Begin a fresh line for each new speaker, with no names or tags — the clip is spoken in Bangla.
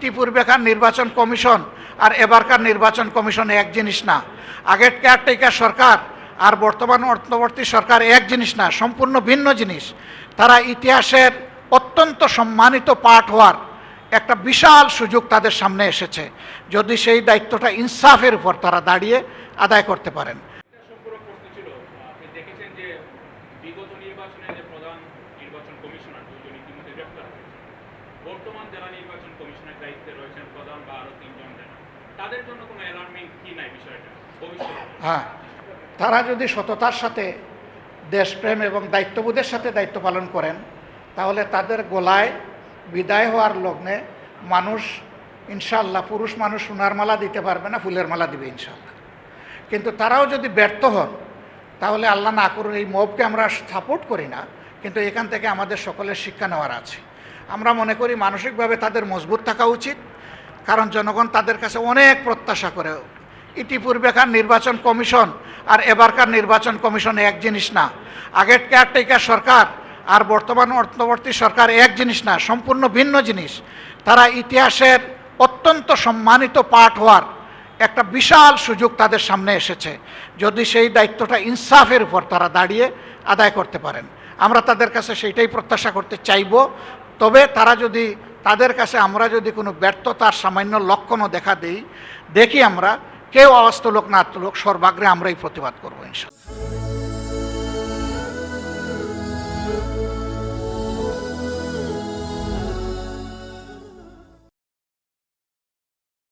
ইতিপূর্বেকার নির্বাচন কমিশন আর এবারকার নির্বাচন কমিশন এক জিনিস না। আগের কেয়ারটেকার সরকার আর বর্তমান অন্তর্বর্তী সরকার এক জিনিস না, সম্পূর্ণ ভিন্ন জিনিস। তারা ইতিহাসের অত্যন্ত সম্মানিত পাঠ হওয়ার একটা বিশাল সুযোগ তাদের সামনে এসেছে। যদি সেই দায়িত্বটা ইনসাফের উপর তারা দাঁড়িয়ে আদায় করতে পারেন।
বিগত নির্বাচনে যে প্রধান নির্বাচন কমিশনার, দুজন ইতিমধ্যে হয়েছে বর্তমান যারা নির্বাচন কমিশনের দায়িত্বে রয়েছেন, প্রধান বা আরও তিনজন তাদের জন্য কোনো অ্যালার্মিং কি নাই বিষয়টা?
হ্যাঁ তারা যদি সততার সাথে দেশপ্রেম এবং দায়িত্ববোধের সাথে দায়িত্ব পালন করেন, তাহলে তাদের গলায় বিদায় হওয়ার লগ্নে মানুষ ইনশাল্লাহ পুরুষ মানুষ সোনার মালা দিতে পারবে না, ফুলের মালা দিবে ইনশাল্লাহ কিন্তু তারাও যদি ব্যর্থ হন, তাহলে আল্লাহ না করুন এই মবকে আমরা সাপোর্ট করি না, কিন্তু এখান থেকে আমাদের সকলের শিক্ষা নেওয়ার আছে। আমরা মনে করি মানসিকভাবে তাদের মজবুত থাকা উচিত, কারণ জনগণ তাদের কাছে অনেক প্রত্যাশা করে। ইতিপূর্বেকার নির্বাচন কমিশন আর এবারকার নির্বাচন কমিশন এক জিনিস না। আগের কেয়ারটেকার সরকার আর বর্তমান অন্তর্বর্তী সরকার এক জিনিস না, সম্পূর্ণ ভিন্ন জিনিস। তারা ইতিহাসের অত্যন্ত সম্মানিত পাঠ হওয়ার একটা বিশাল সুযোগ তাদের সামনে এসেছে, যদি সেই দায়িত্বটা ইনসাফের উপর তারা দাঁড়িয়ে আদায় করতে পারেন। আমরা তাদের কাছে সেইটাই প্রত্যাশা করতে চাইব। তবে তারা যদি, তাদের কাছে আমরা যদি কোনো ব্যর্থতার সামান্য লক্ষণও দেখা দিই, দেখি আমরা, কেউ আওয়াজ লোক না আত্মলোক সর্বাগ্রে আমরাই প্রতিবাদ করব, ইনশাল্লাহ।